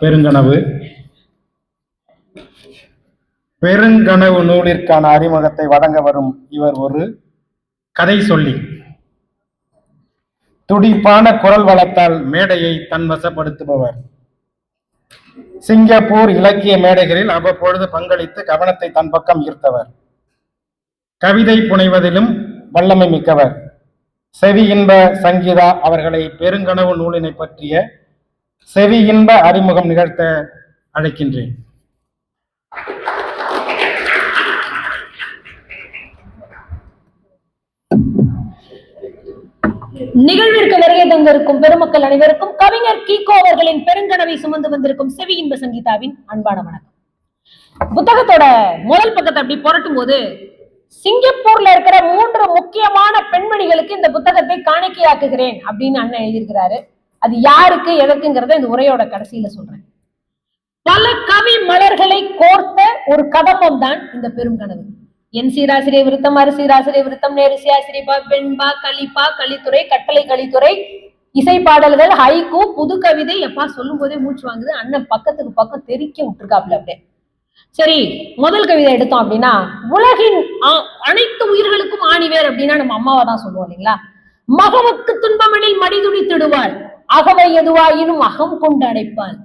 பெருங்கனவு. பெருங்கனவு நூலிற்கான அறிமுகத்தை வழங்க வரும் இவர் ஒரு கதை சொல்லி. துடிப்பான குரல் வளத்தால் மேடையை தன்வசப்படுத்துபவர். சிங்கப்பூர் இலக்கிய மேடைகளில் அவ்வப்பொழுது பங்களித்து கவனத்தை தன் பக்கம் ஈர்த்தவர். கவிதை புனைவதிலும் வல்லமை மிக்கவர். செவி இன்ப சங்கீதா அவர்களை பெருங்கனவு நூலினை பற்றிய செவி இன்ப அறிமுகம் நிகழ்த்த அழைக்கின்றேன். நிகழ்விற்கு வருகை தந்திருக்கும் பெருமக்கள் அனைவருக்கும் கவிஞர் கீகோ அவர்களின் பெருங்கனவை சுமந்து வந்திருக்கும் செவி இன்ப சங்கீதாவின் அன்பான வணக்கம். புத்தகத்தோட முதல் பக்கத்தை அப்படி புரட்டும் போது சிங்கப்பூர்ல இருக்கிற மூன்று முக்கியமான பெண்மணிகளுக்கு இந்த புத்தகத்தை காணிக்கையாக்குகிறேன் அப்படின்னு அண்ணன் எழுதியிருக்கிறாரு. அது யாருக்கு எதற்குங்கிறத இந்த உரையோட கடைசியில சொல்றேன். பல கவி மலர்களை கோர்த்த ஒரு கடப்பம் தான் இந்த பெரும் கனவு. என் சீராசிரிய விருத்தம் அரிசீராசிரிய விருத்தம் நேரிசி ஆசிரியப்பா வெண்பா கலிப்பா கலித்துறை கட்டளை கலித்துறை இசை பாடல்கள் ஹைக்கூ புது கவிதை எப்பா சொல்லும் போதே மூச்சு வாங்குது அண்ணன் பக்கத்துக்கு பக்கம் தெரிக்க விட்டுருக்காப்ல அப்படியே. சரி முதல் கவிதை எடுத்தோம் அப்படின்னா உலகின் அனைத்து உயிர்களுக்கும் ஆணிவேர் அப்படின்னா நம்ம அம்மாவை தான் சொல்லுவோம் இல்லைங்களா? மகவுக்கு துன்பமெனில் மடிதுடித்திடுவாள் அகவை எதுவாயினும் அகம் கொண்டு அடைப்பாள்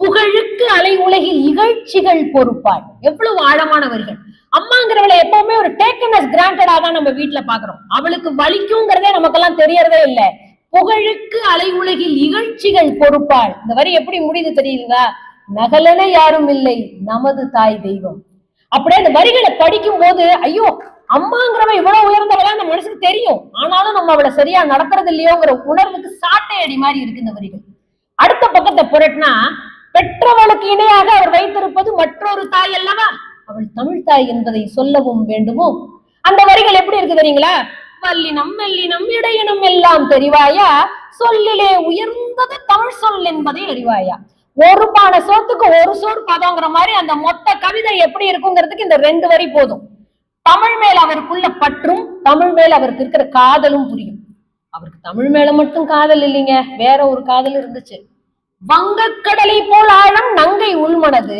புகழுக்கு அலை உலகில் இகழ்ச்சிகள் பொறுப்பாள். எவ்வளவு ஆழமான வரிகள் அம்மாங்கிறவளை எப்பவுமே ஒரு டேக்கன் அஸ் கிராண்டடா தான் நம்ம வீட்டுல பாக்குறோம். அவளுக்கு வலிக்குங்கிறதே நமக்கெல்லாம் தெரியறதே இல்லை. புகழுக்கு அலை உலகில் இகழ்ச்சிகள் பொறுப்பாள். இந்த வரி எப்படி முடியுது தெரியுதுங்களா நகலன யாரும் இல்லை நமது தாய் தெய்வம். அப்படியே அந்த வரிகளை படிக்கும் போது ஐயோ அம்மாங்கிறவ இவ்வளவு உயர்ந்தவளா அந்த மனசுக்கு தெரியும். ஆனாலும் நம்ம அவளை சரியா நடத்துறது இல்லையோங்கிற உணர்வுக்கு சாட்டை அடி மாதிரி இருக்கு இந்த வரிகள். அடுத்த பக்கத்தை புரட்டினா பெற்றவளுக்கு இணையாக அவர் வைத்திருப்பது மற்றொரு தாய் அல்லவா? அவள் தமிழ் தாய் என்பதை சொல்லவும் வேண்டுமோ? அந்த வரிகள் எப்படி இருக்கு தெரியுங்களா? வல்லினம் மெல்லினம் இடையினம் எல்லாம் தெரிவாயா? சொல்லிலே உயர்ந்தது தமிழ் சொல் என்பதை அறிவாயா? ஒரு பானை சோத்துக்கு ஒரு சோறு பதங்கிற மாதிரி அந்த மொத்த கவிதை எப்படி இருக்குங்கிறதுக்கு இந்த ரெண்டு வரி போதும். தமிழ் மேல அவருக்குள்ள பற்றும் தமிழ் மேல அவருக்கு இருக்கிற காதலும் புரியும். அவருக்கு தமிழ் மேல மட்டும் காதல் இல்லைங்க. வேற ஒரு காதல் இருந்துச்சு. வங்கக்கடலை போல் ஆழம் நங்கை உள்மனது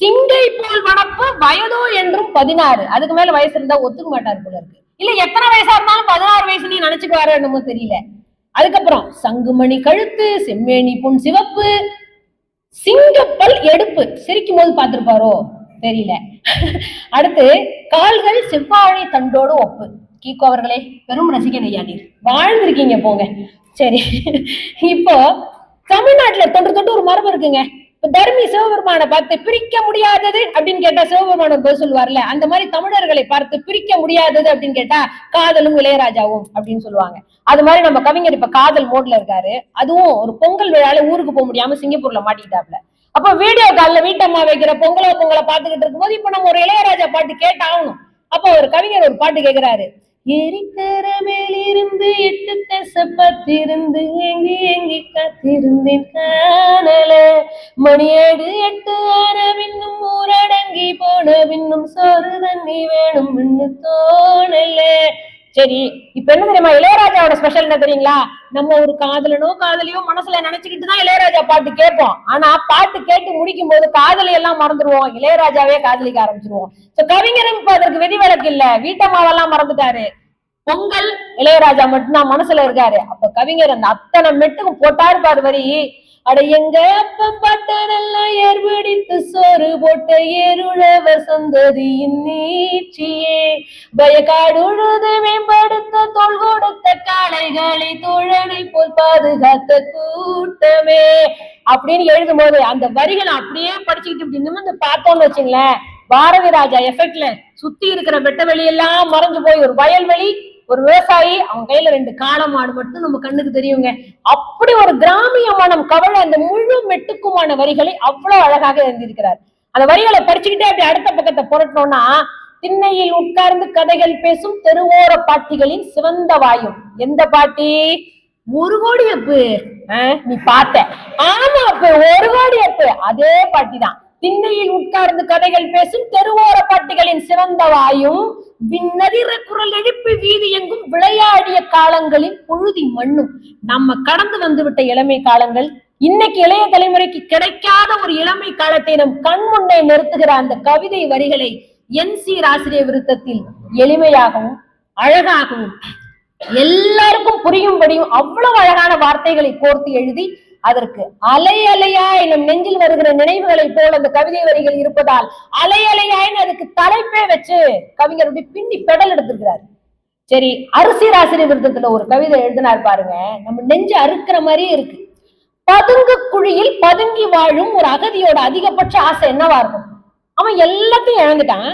சிங்கை போல் வனப்பு வயதோ என்றும் பதினாறு. அதுக்கு மேல வயசு இருந்தா ஒத்துக்க மாட்டார் போல இருக்கு. இல்ல எத்தனை வயசா இருந்தாலும் பதினாறு வயசு நீ நினைச்சுக்குவாரு என்னமோ தெரியல. அதுக்கப்புறம் சங்குமணி கழுத்து செம்மேனி பொன் சிவப்பு சிங்கப்பல் எடுப்பு. சிரிக்கும் போது பார்த்திருப்பாரோ? தெரியல. அடுத்து கால்கள் செவ்வாழை தண்டோடு ஒப்பு. கீகோ அவர்களே பெரும் ரசிகன் ஐயா நீர். வாழ்ந்திருக்கீங்க போங்க. சரி. இப்போ தமிழ்நாட்டுல தொன்று தொட்டு ஒரு மரபு இருக்குங்க. இப்ப தர்மி சிவபெருமானை பார்த்து பிரிக்க முடியாதது அப்படின்னு கேட்டா சிவபெருமான பதில் சொல்லுவார்ல அந்த மாதிரி தமிழர்களை பார்த்து பிரிக்க முடியாதது அப்படின்னு கேட்டா காதலும் இளையராஜாவும் அப்படின்னு சொல்லுவாங்க. அது மாதிரி நம்ம கவிஞர் இப்ப காதல் மோட்ல இருக்காரு. அதுவும் ஒரு பொங்கல் விழால ஊருக்கு போக முடியாம சிங்கப்பூர்ல மாட்டிக்கிட்டாப்ல. அப்ப வீடியோ காலில் வீட்டம்மா வைக்கிற பொங்கலோ பொங்கலை பார்த்துக்கிட்டு இருக்கும்போது இப்ப நம்ம ஒரு இளையராஜா பாட்டு கேட்டாகணும். அப்போ ஒரு கவிஞர் ஒரு பாட்டு கேட்கிறாரு எரிக்கர மேலிருந்து எட்டு தச பத்திருந்து ஏங்கி ஏங்கி காத்திருந்தேன் காணல. மணியேடு எட்டு ஆன பின்னும் ஊரடங்கி போன பின்னும் சோறு தண்ணி வேணும் தோணல. சரி இப்ப என்ன தெரியுமா இளையராஜாவோட ஸ்பெஷல் என்ன தெரியுங்களா? நம்ம ஒரு காதலனோ காதலியோ மனசுல நினைச்சுக்கிட்டு தான் இளையராஜா பாட்டு கேட்போம். ஆனா பாட்டு கேட்டு முடிக்கும் போது காதலி எல்லாம் மறந்துடுவோம் இளையராஜாவே காதலிக்க ஆரம்பிச்சிருவோம். சோ கவிஞரும் இப்ப அதற்கு விதிவிலக்கு இல்ல. வீட்டம்மாவெல்லாம் மறந்துட்டாரு. பொங்கல் இளையராஜா மட்டும்தான் மனசுல இருக்காரு. அப்ப கவிஞர் அந்த அத்தனை மெட்டுக்கும் போட்டாரு பாரு வரி அட எங்க அப்பம் பாட்டனெல்லாம் ஏர்பிடித்து சோறு போட்ட ஏருழவர் சந்ததியின் நீட்சியே. பயக்காடு உழுது மேம்படுத்த தோல் கொடுத்த காளைகளை தோழனை போல் பாதுகாத்த கூட்டமே. அப்படின்னு எழுதும் போது அந்த வரிகளை அப்படியே படிச்சுக்கிட்டு இப்படி நிமிந்து பார்த்தோம்னு வச்சுங்களேன் பாரதி ராஜா எஃபெக்ட்ல சுத்தி இருக்கிற வெட்ட வெளியெல்லாம் மறைஞ்சு போய் ஒரு வயல்வெளி ஒரு விவசாயி அவன் கையில ரெண்டு காளை மாடு மட்டும் நம்ம கண்ணுக்கு தெரியுங்க. அப்படி ஒரு கிராமியமான கவலை அந்த முழு மெட்டுக்குமான வரிகளை அவ்வளவு அழகாக எழுந்திருக்கிறார் அந்த வரிகளை பறிச்சுக்கிட்டே அப்படி அடுத்த பக்கத்தை புரட்டினோம்னா திண்ணையில் உட்கார்ந்து கதைகள் பேசும் தெருவோர பாட்டிகளின் சிவந்த வாயும். எந்த பாட்டி? ஒரு கோடி அப்பு. நீ பார்த்த. ஆமா அப்பு ஒரு கோடி அப்பு. அதே பாட்டி தான் திண்ணையில் உட்கார்ந்து கதைகள் பேசும் தெருவோர பாட்டிகளின் சிறந்த வாயும் விண்ணதிர குரல் எழுப்பி வீதி எங்கும் விளையாடிய காலங்களின் புழுதி மண்ணும். நம்ம கடந்து வந்துவிட்ட இளமை காலங்கள் இன்னைக்கு இளைய தலைமுறைக்கு கிடைக்காத ஒரு இளமை காலத்தை நம் கண் முன்னே நிறுத்துகிற அந்த கவிதை வரிகளை என் சி ராசிரிய விருத்தத்தில் எளிமையாகவும் அழகாகவும் எல்லாருக்கும் புரியும்படியும் அவ்வளவு அழகான வார்த்தைகளை கோர்த்து எழுதி அதற்கு அலை அலையாய் நம் நெஞ்சில் வருகிற நினைவுகளை போல் அந்த கவிதை வரிகள் இருப்பதால் அலை அலையாய்னு அதுக்கு தலைப்பே வச்சு கவிஞர் அப்படி பின்னி பெடல் எடுத்திருக்கிறார். சரி அரிசி ராசிரி விருத்தத்துல ஒரு கவிதை எழுதினார் பாருங்க. நம்ம நெஞ்சு அறுக்கிற மாதிரியே இருக்கு. பதுங்கு குழியில் பதுங்கி வாழும் ஒரு அகதியோட அதிகபட்ச ஆசை என்னவா இருக்கும்? அவன் எல்லாத்தையும் இழந்துட்டான்.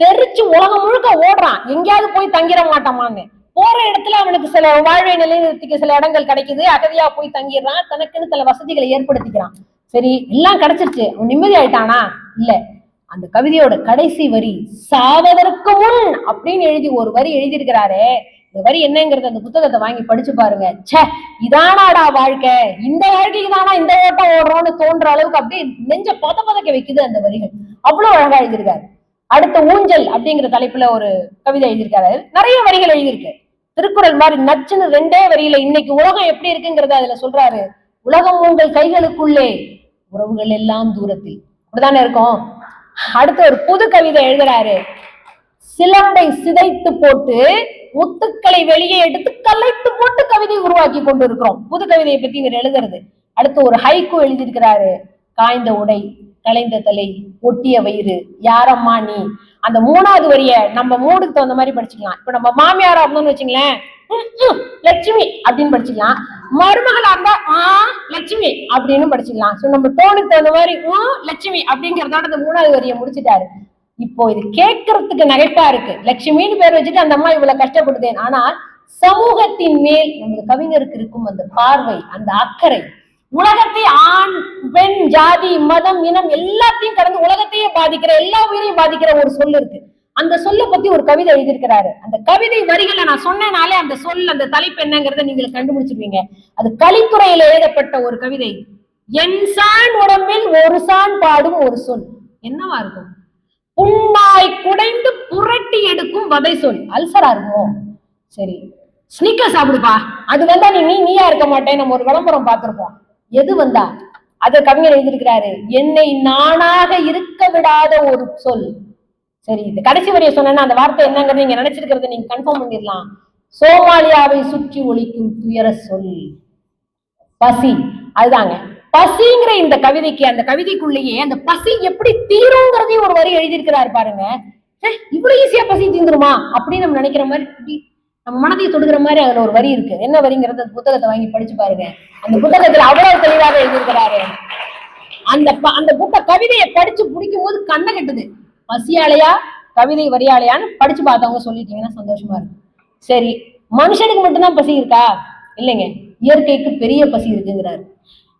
தெரிச்சு உலகம் முழுக்க ஓடுறான். எங்கேயாவது போய் தங்கிட மாட்டாமான்னு போற இடத்துல அவனுக்கு சில வாழ்வை நிலைநிறுத்திக்க சில இடங்கள் கிடைக்குது. அகதியா போய் தங்கிடுறான். தனக்குன்னு சில வசதிகளை ஏற்படுத்திக்கிறான். சரி எல்லாம் கிடைச்சிருச்சு. அவன் நிம்மதி ஆயிட்டானா இல்ல. அந்த கவிதையோட கடைசி வரி சாவதற்கு முன் அப்படின்னு எழுதி ஒரு வரி எழுதியிருக்கிறாரே. இந்த வரி என்னங்கிறது அந்த புத்தகத்தை வாங்கி படிச்சு பாருங்க. ச்சே இதானாடா வாழ்க்கை. இந்த வாழ்க்கைக்கு தானா இந்த ஓட்டம் ஓடுறோம்னு தோன்ற அளவுக்கு அப்படியே நெஞ்ச பத பதக்க வைக்குது அந்த வரிகள். அவ்வளவு அழகா எழுதியிருக்காரு. அடுத்த ஊஞ்சல் அப்படிங்கிற தலைப்புல ஒரு கவிதை எழுதியிருக்காரு. நிறைய வரிகள் எழுதியிருக்கு. திருக்குறள் மாதிரி நச்சுன்னு ரெண்டே வரியில இன்னைக்கு உலகம் எப்படி இருக்குங்கிறத அதுல சொல்றாரு. உலகம் உங்கள் கைகளுக்குள்ளே உறவுகள் எல்லாம் தூரத்தில். அப்படிதானே இருக்கும்? அடுத்து ஒரு புது கவிதை எழுதுறாரு. சிலம்பை சிதைத்து போட்டு முத்துக்களை வெளியே எடுத்து கலைத்து போட்டு கவிதை உருவாக்கி கொண்டு இருக்கிறோம் புது கவிதையை பத்தி இவர் எழுதுறது. அடுத்து ஒரு ஹைக்கு எழுதியிருக்கிறாரு. காய்ந்த உடை கலைந்த தலை ஒட்டிய வயிறு யாரம்மா நீ? அந்த மூணாவது வரிய நம்ம மூடுக்கு தகுந்த மாதிரி படிச்சுக்கலாம். இப்ப நம்ம மாமியாரா இருந்தோம்னு வச்சுங்களேன் லட்சுமி அப்படின்னு படிச்சுக்கலாம். மருமகளா இருந்தா ஆ லட்சுமி அப்படின்னு படிச்சுக்கலாம். சோ நம்ம டோனுக்கு தகுந்த மாதிரி ஆ லட்சுமி அப்படிங்கறதோட அந்த மூணாவது வரியை முடிச்சிட்டாரு. இப்போ இது கேட்கறதுக்கு நகைப்பா இருக்கு. லட்சுமின்னு பேர் வச்சுட்டு அந்த அம்மா இவ்வளவு கஷ்டப்படுதேன் ஆனால் சமூகத்தின் மேல் நமது கவிஞருக்கு இருக்கும் அந்த பார்வை அந்த அக்கறை உலகத்தை பெண் ஜாதி மதம் இனம் எல்லாத்தையும் கடந்து உலகத்தையே பாதிக்கிற எல்லா உயிரையும் பாதிக்கிற ஒரு சொல் இருக்கு. அந்த சொல்ல பத்தி ஒரு கவிதை எழுதியிருக்கிறாரு. அந்த கவிதை வரிகளை நான் சொன்னனாலே அந்த சொல் அந்த தலைப்பு என்னங்கிறத நீங்க கண்டுபிடிச்சிருவீங்க. அது கலித்துறையில எழுதப்பட்ட ஒரு கவிதை. என் சான் உடம்பில் ஒரு சான் பாடும் ஒரு சொல். என்னவா இருக்கும்? புண்ணாய் குடைந்து புரட்டி எடுக்கும் வதை சொல். அல்சரா இருக்குமோ? சரி. ஸ்னிக்கர் சாப்பிடுப்பா. அது வந்தா நீ நீ நீயா இருக்க மாட்டேன் நம்ம ஒரு விளம்பரம் பார்த்திருப்போம். எது வந்தா? அத கவிஞர் எழுதியிருக்கிறாரு. என்னை நானாக இருக்க விடாத ஒரு சொல். சரி இந்த கடைசி வரைய சொன்னேன்னா அந்த வார்த்தை என்னங்கிறது நீங்க நினைச்சிருக்கிறத நீங்க கன்ஃபார்ம் பண்ணிடலாம். சோமாலியாவை சுற்றி ஒழிக்கும் துயர சொல். பசி. அதுதாங்க. பசிங்கிற இந்த கவிதைக்கு அந்த கவிதைக்குள்ளேயே அந்த பசி எப்படி தீருங்கிறதையும் ஒரு வரி எழுதியிருக்கிறாரு பாருங்க. இவ்வளவு ஈஸியா பசி தீந்துருமா? அப்படின்னு நம்ம நினைக்கிற மாதிரி நம்ம மனதை தொடுக்கிற மாதிரி அதுல ஒரு வரி இருக்கு. என்ன வரிங்கிறது அந்த புத்தகத்தை வாங்கி படிச்சு பாருங்க. அந்த புத்தகத்துல அவ்வளவு தெளிவாக எழுதியிருக்கிறாரு. அந்த அந்த புத்த கவிதையை படிச்சு பிடிக்கும் போது கண்ணை கட்டுது. பசியாலையா கவிதை வரியாலையான்னு படிச்சு பார்த்தவங்க சொல்லிட்டீங்கன்னா சந்தோஷமா இருக்கும். சரி மனுஷனுக்கு மட்டும்தான் பசி இருக்கா? இல்லைங்க. இயற்கைக்கு பெரிய பசி இருக்குங்கிறாரு.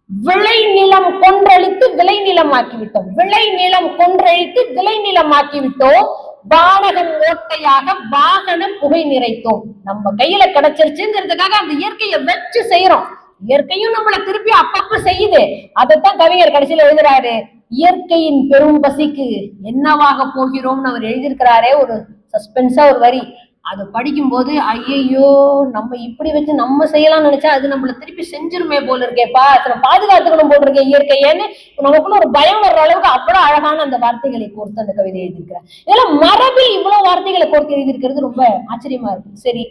விளை நிலம் கொன்றழித்து விளை நிலமாக்கி விட்டோம். விளை நிலம் கொன்றழித்து விளை நிலமாக்கி விட்டோம். வானகம் ஓட்டையாக வாகன புகை நிறைத்தோம். நம்ம கையில கிடைச்சிருச்சுங்கிறதுக்காக அந்த இயற்கையை வச்சு செய்யறோம் இயற்கையும் நம்மளை திருப்பி அப்பப்ப செய்யுது. அதைத்தான் கவிஞர் கடைசியில எழுதுறாரு. இயற்கையின் பெரும் பசிக்கு என்னவாக போகிறோம்னு அவர் எழுதியிருக்கிறாரே ஒரு சஸ்பென்ஸா ஒரு வரி. அதை படிக்கும்போது ஐயையோ நம்ம இப்படி வச்சு நம்ம செய்யலாம்னு நினைச்சா அது நம்மள திருப்பி செஞ்சிருமே போல இருக்கேப்பா அதை பாதுகாத்துக்கணும் போல் இருக்கேன் இயற்கையன்னு நமக்குள்ள ஒரு பயம் வர்ற அளவுக்கு அவ்வளவு அழகான அந்த வார்த்தைகளை கோர்த்து அந்த கவிதை எழுதியிருக்கிறேன் இதெல்லாம் மரபில் இவ்வளவு வார்த்தைகளை கோர்த்து எழுதியிருக்கிறது ரொம்ப ஆச்சரியமா இருக்கு. சரி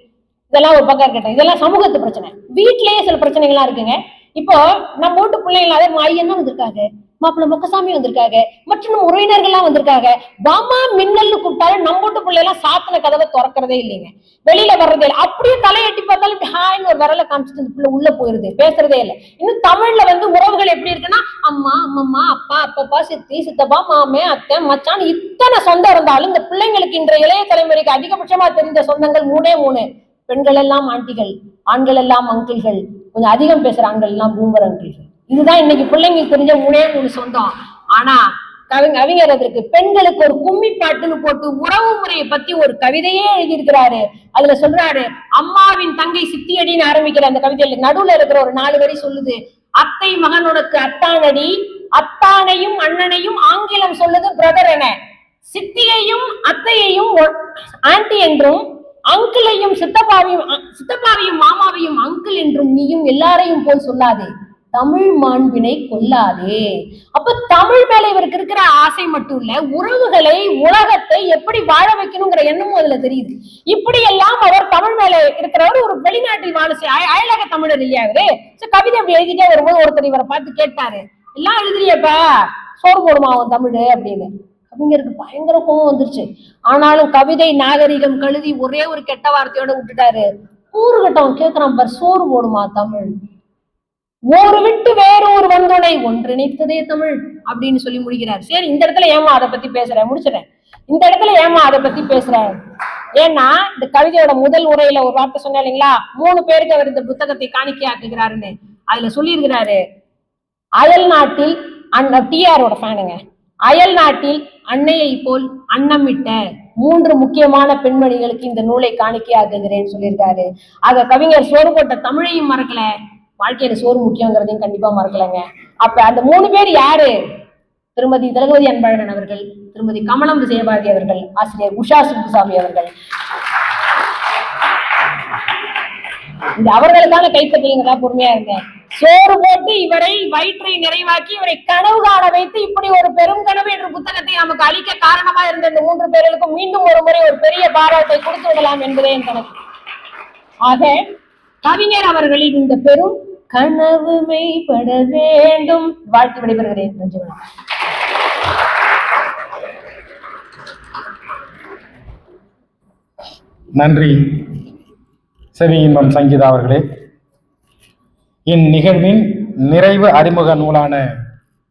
இதெல்லாம் ஒரு பக்கம் இருக்கட்டும். இதெல்லாம் சமூகத்து பிரச்சனை. வீட்லயே சில பிரச்சனைகள்லாம் இருக்குங்க. இப்போ நம்ம வீட்டு பிள்ளைங்களாவே மையம் தான் வந்திருக்காங்க. மாப்பிள்ளை முக்கசாமி வந்திருக்காங்க. மற்றும் உறவினர்கள்லாம் வந்திருக்காங்க. வாமா மின்னல்னு கூப்பிட்டாலும் நம்ம வீட்டு பிள்ளை எல்லாம் சாத்தின கதவை திறக்கிறதே இல்லைங்க. வெளியில வர்றதே இல்லை. அப்படியே தலையெட்டி பார்த்தாலும் ஹாய்னு ஒரு விரல காமிச்சிட்டு இந்த பிள்ளை உள்ள போயிருது. பேசுறதே இல்லை. இன்னும் தமிழ்ல வந்து உறவுகள் எப்படி இருக்குன்னா அம்மா அம்மம்மா அப்பா அப்பப்பா சித்தி சித்தப்பா மாமே அத்தை மச்சான் இத்தனை சொந்தம் இருந்தாலும் இந்த பிள்ளைங்களுக்கு இன்றைய இளைய தலைமுறைக்கு அதிகபட்சமா தெரிந்த சொந்தங்கள் மூணே மூணு. பெண்கள் எல்லாம் ஆண்டிகள் ஆண்கள் எல்லாம் அங்கிள்கள். கொஞ்சம் அதிகம் பேசுற ஆண்கள் எல்லாம் பூமர் அங்கிள்கள். இதுதான் இன்னைக்கு பிள்ளைங்களுக்கு தெரிஞ்ச மூணே மூணு சொந்தம். ஆனா கவிஞ கவிஞர் அதற்கு பெண்களுக்கு ஒரு கும்மி பாட்டுன்னு போட்டு உறவு முறையை பத்தி ஒரு கவிதையே எழுதியிருக்கிறாரு. அதுல சொல்றாரு அம்மாவின் தங்கை சித்தியடின்னு ஆரம்பிக்கிற அந்த கவிதையில நடுவுல இருக்கிற ஒரு நாலு வரி சொல்லுது அத்தை மகனுக்கு அத்தானடி அத்தானையும் அண்ணனையும் ஆங்கிலம் சொல்லுது பிரதர் என. சித்தியையும் அத்தையையும் ஆண்டி என்றும் அங்கிளையும் சித்தப்பாவையும் சித்தப்பாவையும் மாமாவையும் அங்கிள் என்றும் நீயும் எல்லாரையும் போல் சொல்லாதே. தமிழ் மாண்பினை கொல்லாதே அப்ப தமிழ் மேல இவருக்கு இருக்கிற ஆசை மட்டும் இல்ல உறவுகளை உலகத்தை எப்படி வாழ வைக்கணுங்கிற எண்ணமும் அதுல தெரியுது. இப்படி எல்லாம் அவர் தமிழ் மேல இருக்கிறவர் ஒரு வெளிநாட்டில் வாழ அயலக தமிழர் இல்லையா அவரு கவிதை அப்படி எழுதிட்டே வரும்போது ஒருத்தர் இவரை பார்த்து கேட்டாரு எல்லாம் எழுதுறியப்பா? சோறு போடுமா அவன் தமிழ்? அப்படின்னு. கவிஞருக்கு பயங்கர கோவம் வந்துருச்சு. ஆனாலும் கவிதை நாகரிகம் கழுதி ஒரே ஒரு கெட்ட வார்த்தையோட விட்டுட்டாரு. ஊரு கேட்கிறான் கேக்குறான் பார் சோறு போடுமா தமிழ்? ஒரு விட்டு வேறொரு வந்துனை ஒன்றிணைத்ததே தமிழ் அப்படின்னு சொல்லி முடிக்கிறார். சரி இந்த இடத்துல ஏமா அதை பத்தி பேசுறேன் முடிச்சிடறேன் இந்த இடத்துல ஏமா அதை பத்தி பேசுறேன் ஏன்னா இந்த கவிதையோட முதல் உரையில ஒரு வார்த்தை சொன்னேன் இல்லைங்களா? மூணு பேருக்கு அவர் இந்த புத்தகத்தை காணிக்கையாக்குகிறாருன்னு. அதுல சொல்லியிருக்கிறாரு அயல் நாட்டில் அண்ண டிஆரோட ஃபேனுங்க. அயல் நாட்டில் அன்னையை போல் அன்னமிட்ட மூன்று முக்கியமான பெண்மணிகளுக்கு இந்த நூலை காணிக்கையாக்குகிறேன்னு சொல்லியிருக்காரு. ஆக கவிஞர் சோறு போட்ட தமிழையும் மறக்கல. வாழ்க்கையில சோறு முக்கியங்கிறதையும் கண்டிப்பா மறக்கலைங்க. அப்ப அந்த மூணு பேர் யாரு? திருமதி திலகவதி அன்பழகன் அவர்கள் திருமதி கமலம் விஜயபாரதி அவர்கள் ஆசிரியர் உஷா சுப்புசாமி அவர்கள். இந்த அவர்களுக்கான கைத்தட்டலுங்களா பொறுமையா இருந்தேன் சோறு போட்டு இவரை வயிற்றை நிறைவாக்கி இவரை கனவு காண வைத்து இப்படி ஒரு பெரும் கனவு என்ற புத்தகத்தை நமக்கு அளிக்க காரணமா இருந்த இந்த மூன்று பேர்களுக்கும் மீண்டும் ஒரு முறை ஒரு பெரிய பாராட்டை கொடுத்து விடலாம் என்பதே என் கணக்கு ஆக கவிஞர் அவர்களின் இந்த பெரும் கனவு மெய்ப்பட வேண்டும். வாழ்த்து விடைபெறுகிறேன் நன்றி வணக்கம் நன்றி செவி இன்பம் சங்கீதா அவர்களே. இந்நிகழ்வின் நிறைவு அறிமுக நூலான